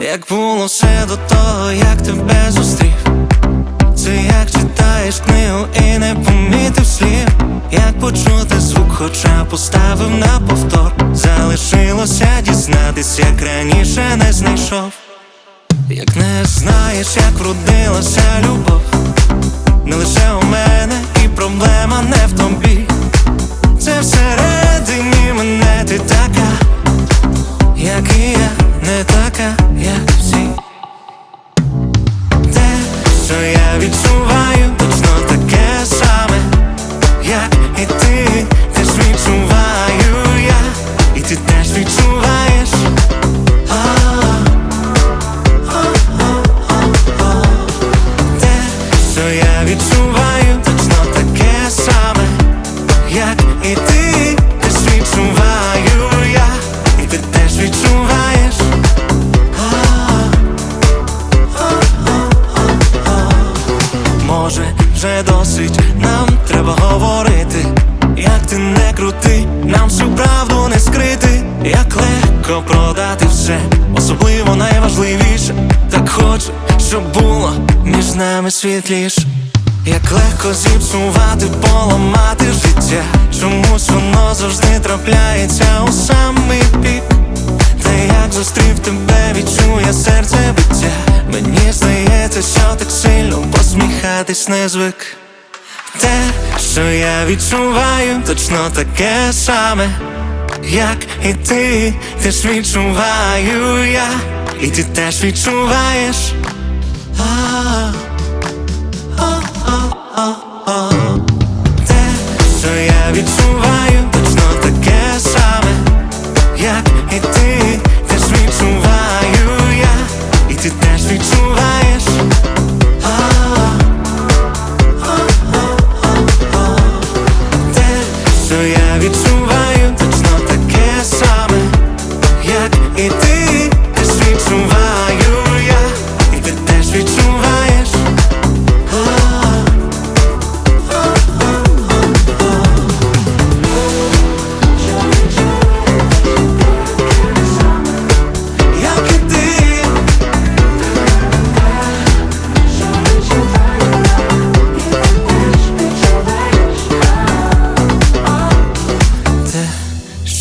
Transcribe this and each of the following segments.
як було все до того, як тебе зустрів. Це як читаєш книгу і не помітив слів, як почути звук, хоча поставив на повтор. Залишилося дізнатись, як раніше не знайшов. Як не знаєш, як вродилася любов, відчуваєш. Те, що я відчуваю, точно таке саме, як і ти, теж відчуваю я, і ти теж відчуваєш. Може, вже досить, нам треба говорити. Як ти не крути, особливо. Так хочу, щоб було між нами світліше. Як легко зіпсувати, поламати життя. Чомусь воно завжди трапляється у самий пік. Та як зустрів тебе, відчує серце биття. Мені здається, що так сильно посміхатись не звик. Те, що я відчуваю, точно таке саме, як і ти, теж відчуваю я, і ти теж відчуваєш.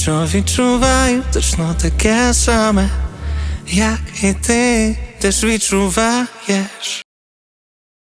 Що відчуваю, точно таке саме, як і ти теж відчуваєш.